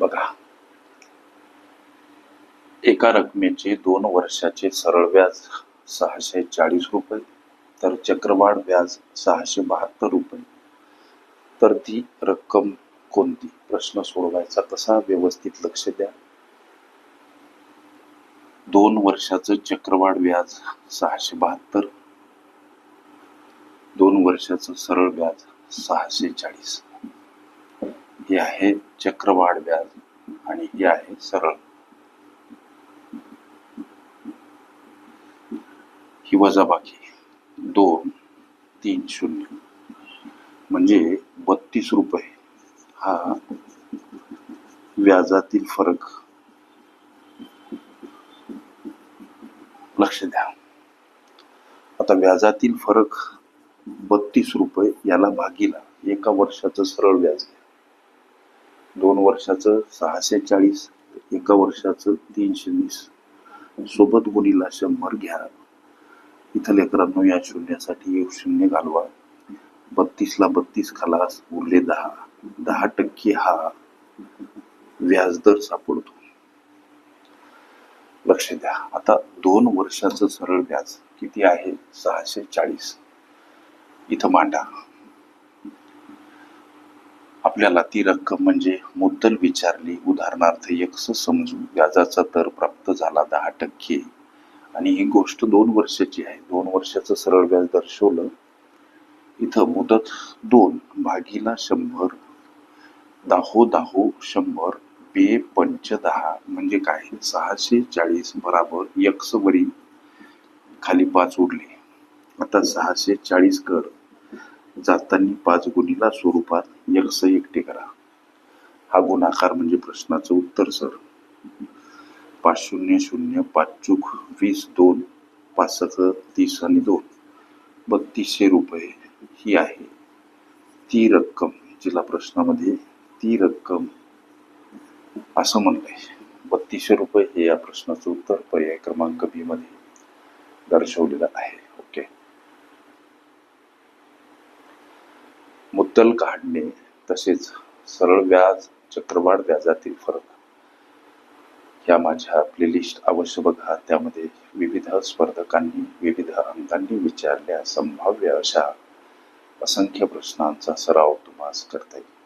बघा. एका रकमेचे दोन वर्षाचे सरळ व्याज सहाशे चाळीस रुपये तर चक्रवाढ व्याज सहाशे बहात्तर रुपये. तर ती रक्कम कोणती? प्रश्न सोडवायचा कसा? व्यवस्थित लक्ष द्या. दोन वर्षाचं चक्रवाढ व्याज सहाशे बहात्तर. दोन वर्षाचं सरळ व्याज सहाशे चाळीस. हे आहे चक्रवाढ व्याज आणि हे आहे सरळ. ही वजाबाकी दोन तीन शून्य. म्हणजे बत्तीस रुपये हा व्याजातील फरक. लक्ष द्या. आता व्याजातील फरक बत्तीस रुपये याला भागीला एका वर्षाचं सरळ व्याज आहे दोन वर्षाचं सहाशे चाळीस एका वर्षाचं तीनशे वीस सोबत गुणीला शंभर घ्या. इथं लेकरांनो या शून्यासाठी एक शून्य घालवा. बत्तीसला बत्तीस खालास उरले दहा. दहा टक्के हा व्याजदर सापडतो. लक्ष द्या. आता दोन वर्षाचं सरळ व्याज किती आहे? सहाशे चाळीस इथं मांडा. आपल्याला ती रक्कम म्हणजे मुद्दल विचारली. उदाहरणार्थ यक्स समजू व्याजाचा दर प्राप्त झाला दहा टक्के आणि ही गोष्ट दोन वर्षाची आहे. दोन वर्षाचं सरळ व्याज दर्शवलं. इथं मुदत दोन भागीला शंभर दाहो दाहो शंभर बे पंच दहा म्हणजे काय? सहाशे चाळीस बराबर यक्स वरी खाली पाच उरले. आता सहाशे चाळीस कर. जातानी पाच गुणीला स्वरूपात यक्ष एकटे करा. हा गुणाकार म्हणजे प्रश्नाचं उत्तर सर. पाच शून्य शून्य पाच चूक वीस दोन पाच तीस आणि दोन. बत्तीसशे रुपये ही आहे. ती रक्कम जिला प्रश्नामध्ये ती रक्कम असं म्हणलंय. बत्तीसशे रुपये हे या प्रश्नाचं उत्तर पर्याय क्रमांक बी मध्ये दर्शवलेलं आहे. मुद्दल काढणे तसेच सरळ व्याज चक्रवाढ व्याजातील फरक. या माझ्या प्लेलिस्ट अवश्य बघा. त्यामध्ये विविध स्पर्धकांनी विविध अंकांनी विचारल्या संभाव्य अशा असंख्य प्रश्नांचा सराव तुम्हाला करता येईल.